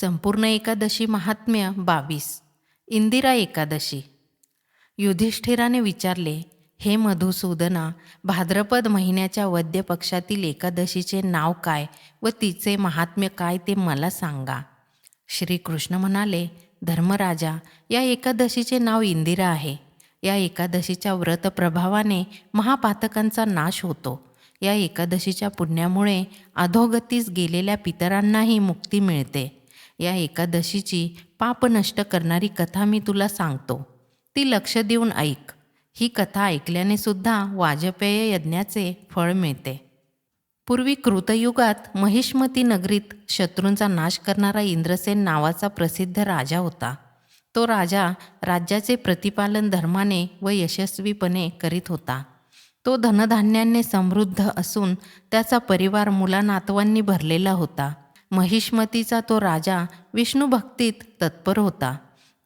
संपूर्ण एकादशी महात्म्य बावीस. इंदिरा एकादशी. युधिष्ठिराने विचारले हे मधुसूदना भाद्रपद महिन्याच्या वद्य पक्षातील एकादशीचे नाव काय व तिचे महात्म्य काय ते मला सांगा. श्रीकृष्ण म्हणाले धर्मराजा या एकादशीचे नाव इंदिरा आहे. या एकादशीच्या व्रत प्रभावाने महापातकांचा नाश होतो. या एकादशीच्या पुण्यामुळे अधोगतीस गेलेल्या पितरांनाही मुक्ती मिळते. या एकादशीची पाप नष्ट करणारी कथा मी तुला सांगतो. ती लक्ष देऊन ऐक. ही कथा ऐकल्याने सुद्धा वाजपेय यज्ञाचे फळ मिळते. पूर्वी कृतयुगात महिष्मती नगरीत शत्रूंचा नाश करणारा इंद्रसेन नावाचा प्रसिद्ध राजा होता. तो राजा राज्याचे प्रतिपालन धर्माने व यशस्वीपणे करीत होता. तो धनधान्याने समृद्ध असून त्याचा परिवार मुलानातवांनी भरलेला होता. महिष्मतीचा तो राजा विष्णुभक्तीत तत्पर होता.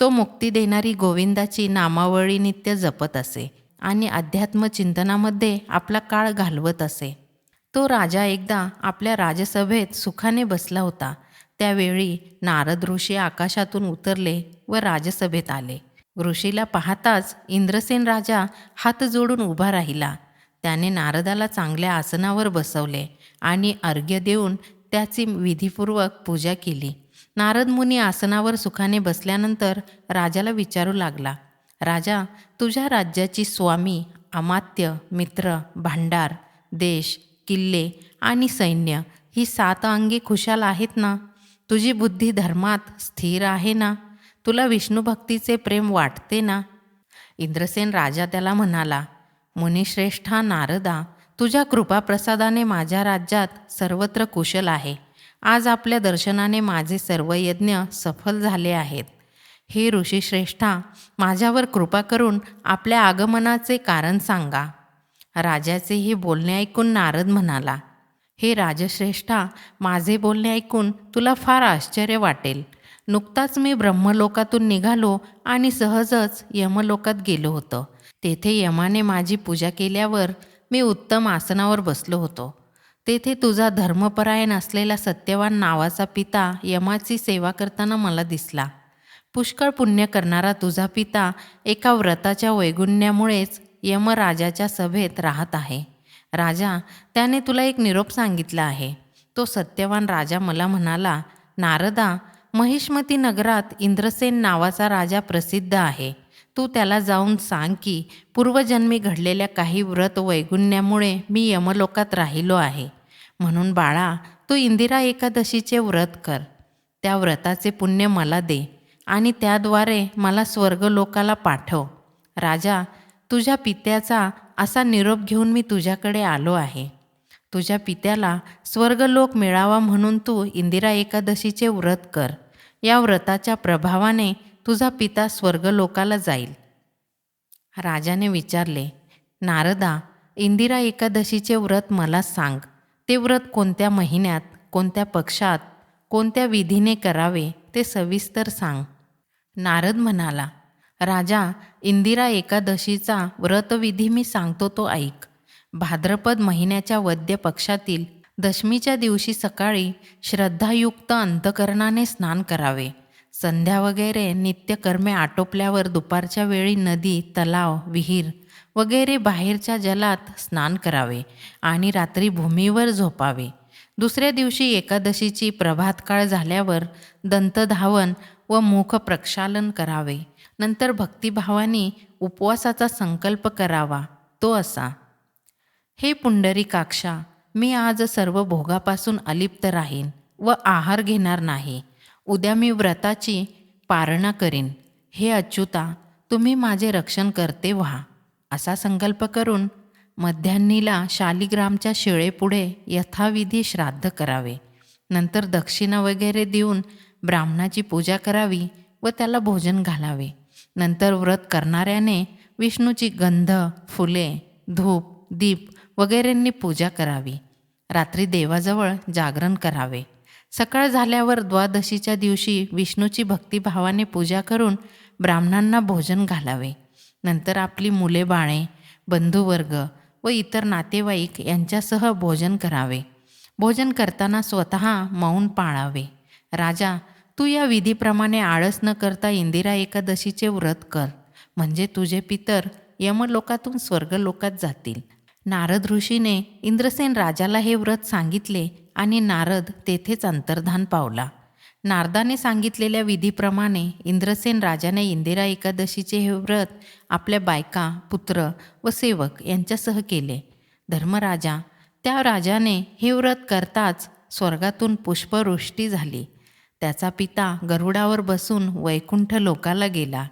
तो मुक्ती देणारी गोविंदाची नामावळी नित्य जपत असे आणि अध्यात्मचिंतनामध्ये आपला काळ घालवत असे. तो राजा एकदा आपल्या राजसभेत सुखाने बसला होता. त्यावेळी नारद ऋषी आकाशातून उतरले व राजसभेत आले. ऋषीला पाहताच इंद्रसेन राजा हात जोडून उभा राहिला. त्याने नारदाला चांगल्या आसनावर बसवले आणि अर्घ्य देऊन त्याची विधीपूर्वक पूजा केली. नारद मुनी आसनावर सुखाने बसल्यानंतर राजाला विचारू लागला राजा तुझ्या राज्याची स्वामी अमात्य मित्र भांडार देश किल्ले आणि सैन्य ही सात अंगी खुशाल आहेत ना? तुझी बुद्धी धर्मात स्थिर आहे ना? तुला विष्णुभक्तीचे प्रेम वाटते ना? इंद्रसेन राजा त्याला म्हणाला मुनिश्रेष्ठा नारदा तुझ्या कृपाप्रसादाने माझ्या राज्यात सर्वत्र कुशल आहे. आज आपल्या दर्शनाने माझे सर्व यज्ञ सफल झाले आहेत. हे ऋषीश्रेष्ठा माझ्यावर कृपा करून आपल्या आगमनाचे कारण सांगा. राजाचे हे बोलणे ऐकून नारद म्हणाला हे राजश्रेष्ठा माझे बोलणे ऐकून तुला फार आश्चर्य वाटेल. नुकताच मी ब्रह्मलोकातून निघालो आणि सहजच यमलोकात गेलो होतो. तेथे यमाने माझी पूजा केल्यावर मी उत्तम आसनावर बसलो होतो. तेथे तुझा धर्मपरायण असलेला सत्यवान नावाचा पिता यमाची सेवा करताना मला दिसला. पुष्कळ पुण्य करणारा तुझा पिता एका व्रताच्या वैगुण्यामुळेच यमराजाच्या सभेत राहत आहे. राजा त्याने तुला एक निरोप सांगितला आहे. तो सत्यवान राजा मला म्हणाला नारदा महिष्मती नगरात इंद्रसेन नावाचा राजा प्रसिद्ध आहे. तू त्याला जाऊन सांग की पूर्वजन्मी घडलेल्या काही व्रत वैगुण्यामुळे मी यमलोकात राहिलो आहे. म्हणून बाळा तू इंदिरा एकादशीचे व्रत कर. त्या व्रताचे पुण्य मला दे आणि त्याद्वारे मला स्वर्गलोकाला पाठव. राजा तुझ्या पित्याचा असा निरोप घेऊन मी तुझ्याकडे आलो आहे. तुझ्या पित्याला स्वर्गलोक मिळावा म्हणून तू इंदिरा एकादशीचे व्रत कर. या व्रताच्या प्रभावाने तुझा पिता स्वर्गलोकाला जाईल. राजाने विचारले नारदा इंदिरा एकादशीचे व्रत मला सांग. ते व्रत कोणत्या महिन्यात कोणत्या पक्षात कोणत्या विधीने करावे ते सविस्तर सांग. नारद म्हणाला राजा इंदिरा एकादशीचा व्रतविधी मी सांगतो तो ऐक. भाद्रपद महिन्याच्या वद्य पक्षातील दशमीच्या दिवशी सकाळी श्रद्धायुक्त अंतकरणाने स्नान करावे. संध्या वगैरे नित्यकर्मे आटोपल्यावर दुपारच्या वेळी नदी तलाव विहीर वगैरे बाहेरच्या जलात स्नान करावे आणि रात्री भूमीवर झोपावे. दुसऱ्या दिवशी एकादशीची प्रभातकाळ झाल्यावर दंतधावन व मुख प्रक्षालन करावे. नंतर भक्तिभावाने उपवासाचा संकल्प करावा. तो असा. हे पुंडरीकाक्षा मी आज सर्व भोगापासून अलिप्त राहीन व आहार घेणार नाही. उद्या मी व्रताची पारणा करीन. हे अच्युता तुम्ही माझे रक्षण करते व्हा असा संकल्प करून मध्यान्नीला शालिग्रामच्या शिळेपुढे यथाविधी श्राद्ध करावे. नंतर दक्षिणा वगैरे देऊन ब्राह्मणाची पूजा करावी व त्याला भोजन घालावे. नंतर व्रत करणाऱ्याने विष्णूची गंध फुले धूप दीप वगैरेंनी पूजा करावी. रात्री देवाजवळ जागरण करावे. सकाळ झाल्यावर द्वादशीच्या दिवशी विष्णूची भक्तिभावाने पूजा करून ब्राह्मणांना भोजन घालावे. नंतर आपली मुले बाळे बंधुवर्ग व इतर नातेवाईक यांच्यासह भोजन करावे. भोजन करताना स्वतः मौन पाळावे. राजा तू या विधीप्रमाणे आळस न करता इंदिरा एकादशीचे व्रत कर. म्हणजे तुझे पितर यमलोकातून स्वर्गलोकात जातील. नारद ऋषीने इंद्रसेन राजाला हे व्रत सांगितले आणि नारद तेथेच अंतर्धान पावला. नारदाने सांगितलेल्या विधीप्रमाणे इंद्रसेन राजाने इंदिरा एकादशीचे हे व्रत आपल्या बायका पुत्र व सेवक यांच्यासह केले. धर्मराजा त्या राजाने हे व्रत करताच स्वर्गातून पुष्पवृष्टी झाली. त्याचा पिता गरुडावर बसून वैकुंठ लोकाला गेला.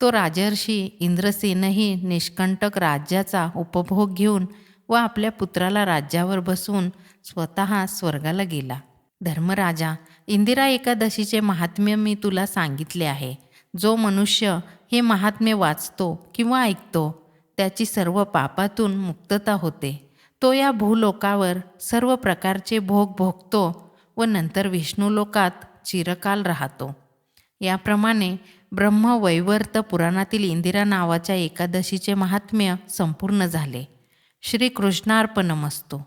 तो राजर्षी इंद्रसेनही निष्कंटक राज्याचा उपभोग घेऊन व आपल्या पुत्राला राज्यावर बसून स्वतः स्वर्गाला गेला. धर्मराजा इंदिरा एकादशीचे महात्म्य मी तुला सांगितले आहे. जो मनुष्य हे महात्म्य वाचतो किंवा ऐकतो त्याची सर्व पापातून मुक्तता होते. तो या भूलोकावर सर्व प्रकारचे भोग भोगतो व नंतर विष्णुलोकात चिरकाल राहतो. याप्रमाणे ब्रह्मवैवर्त पुराणातील इंदिरा नावाच्या एकादशीचे महात्म्य संपूर्ण झाले. श्रीकृष्णार्पणमस्तू.